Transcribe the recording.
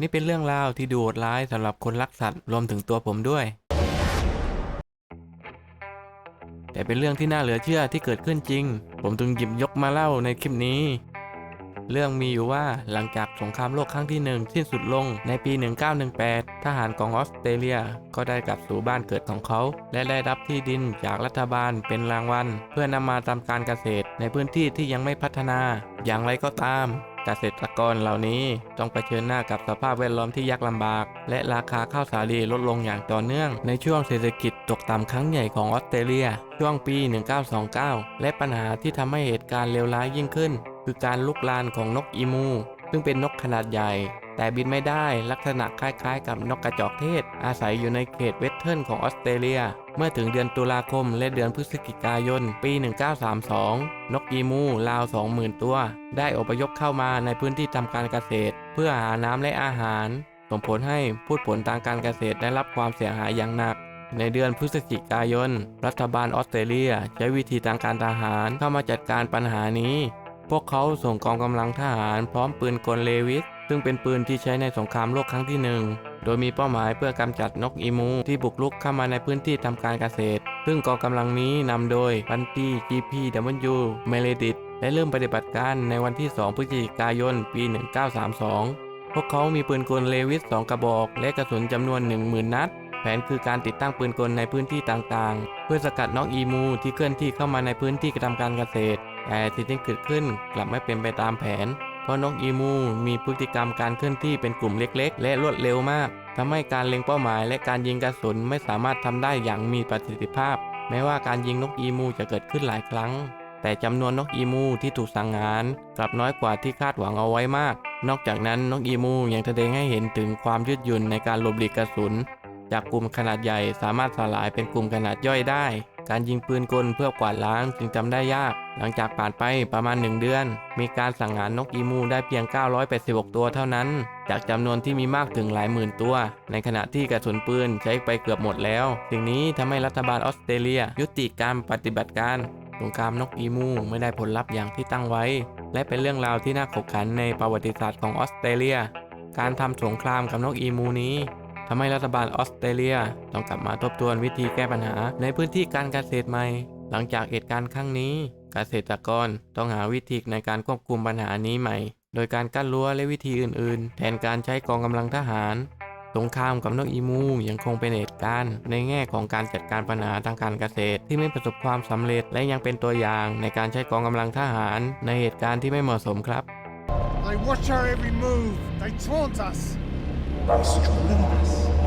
นี่เป็นเรื่องราวที่ดูโหดร้ายสำหรับคนรักสัตว์รวมถึงตัวผมด้วย แต่เป็นเรื่องที่น่าเหลือเชื่อที่เกิดขึ้นจริง ผมจึงหยิบยกมาเล่าในคลิปนี้ เรื่องมีอยู่ว่าหลังจากสงครามโลกครั้งที่หนึ่งสิ้นสุดลงในปี 1918 ทหารของออสเตรเลียก็ได้กลับสู่บ้านเกิดของเขา และได้รับที่ดินจากรัฐบาลเป็นรางวัลเพื่อนำมาทำการเกษตรในพื้นที่ที่ยังไม่พัฒนา อย่างไรก็ตาม เกษตรกรเหล่านี้ต้องเผชิญหน้ากับสภาพแวดล้อมที่ยากลำบาก และราคาข้าวสาลีลดลงอย่างต่อเนื่อง ในช่วงเศรษฐกิจตกต่ำครั้งใหญ่ของออสเตรเลีย ช่วงปี 1929 และปัญหาที่ทำให้เหตุการณ์เลวร้ายยิ่งขึ้น คือการลุกลานของนกอีมู ซึ่งเป็นนกขนาดใหญ่ แต่บินไม่ได้ลักษณะคล้ายๆ กับนกกระจอกเทศ อาศัยอยู่ในเขตเวสเทิร์นของออสเตรเลีย เมื่อถึงเดือนตุลาคมและเดือนพฤศจิกายน ปี 1932 นกอีมูราว 20,000 ตัว ได้อพยพเข้ามาในพื้นที่ทำการเกษตร เพื่อหาน้ำและอาหาร ส่งผลให้พืชผลทางการเกษตรได้รับความเสียหายอย่างหนักในเดือนพฤศจิกายน รัฐบาลออสเตรเลีย ใช้วิธีทางการทหารเข้ามาจัดการปัญหานี้ พวกเขาส่งกองกำลังทหารพร้อมปืนกลเลวิสซึ่งเป็นปืนที่ใช้ในสงครามโลกครั้งที่หนึ่งโดยมีเป้าหมายเพื่อกำจัดนกอีมู ที่บุกรุกเข้ามาในพื้นที่ทำการเกษตร ซึ่งกองกำลังนี้นำโดยพันตี GPW เมเลดิตและเริ่มปฏิบัติการในวันที่ 2 พฤศจิกายน ปี 1932 พวกเขามีปืนกลเลวิส 2 กระบอก และกระสุนจำนวน 10,000 นัด แผนคือการติดตั้งปืนกลในพื้นที่ต่างๆ เพื่อสกัดนกอีมูที่เคลื่อนที่เข้ามาในพื้นที่กระทำการเกษตร แต่สิ่งที่เกิดขึ้นกลับไม่เป็นไปตามแผน เพราะนกอีมูมีพฤติกรรมการเคลื่อนที่เป็นกลุ่มเล็ก ๆ และรวดเร็วมากทำให้การเล็งเป้าหมายและการยิงกระสุนไม่สามารถทำได้อย่างมีประสิทธิภาพ แม้ว่าการยิงนกอีมูจะเกิดขึ้นหลายครั้ง แต่จำนวนนกอีมูที่ถูกสังหารกลับน้อยกว่าที่คาดหวังเอาไว้มาก นอกจากนั้นนกอีมูยังแสดงให้เห็นถึงความยืดหยุ่นในการหลบหลีกกระสุน จากกลุ่มขนาดใหญ่สามารถสลายเป็นกลุ่มขนาดย่อยได้ การยิงปืนกลเพื่อกวาดล้างจึงจำได้ยาก หลังจากผ่านไปประมาณ 1 เดือน มีการสังหารนกอีมูได้เพียง 986 ตัวเท่านั้น จากจำนวนที่มีมากถึงหลายหมื่นตัว ในขณะที่กระสุนปืนใช้ไปเกือบหมดแล้วสิ่งนี้ทำให้รัฐบาลออสเตรเลีย ยุติการปฏิบัติการสงครามนกอีมูไม่ได้ผลลัพธ์อย่างที่ตั้งไว้ และเป็นเรื่องราวที่น่าขบขันในประวัติศาสตร์ของออสเตรเลีย การทำสงครามกับนกอีมูนี้ทำให้รัฐบาลออสเตรเลียต้องกลับมาทบทวนวิธีแก้ปัญหาในพื้นที่การเกษตรใหม่ หลังจากเหตุการณ์ครั้งนี้ เกษตรกรต้องหาวิธีในการควบคุมปัญหานี้ใหม่ โดยการกั้นรั้วและวิธีอื่น ๆ แทนการใช้กองกำลังทหาร สงครามกับนกอีมูยังคงเป็นเหตุการณ์ในแง่ของการจัดการปัญหาทางการเกษตรที่ไม่ประสบความสำเร็จและยังเป็นตัวอย่างในการใช้กองกำลังทหาร ในเหตุการณ์ที่ไม่เหมาะสมครับ They watch our every move. They taunt us. They strip us.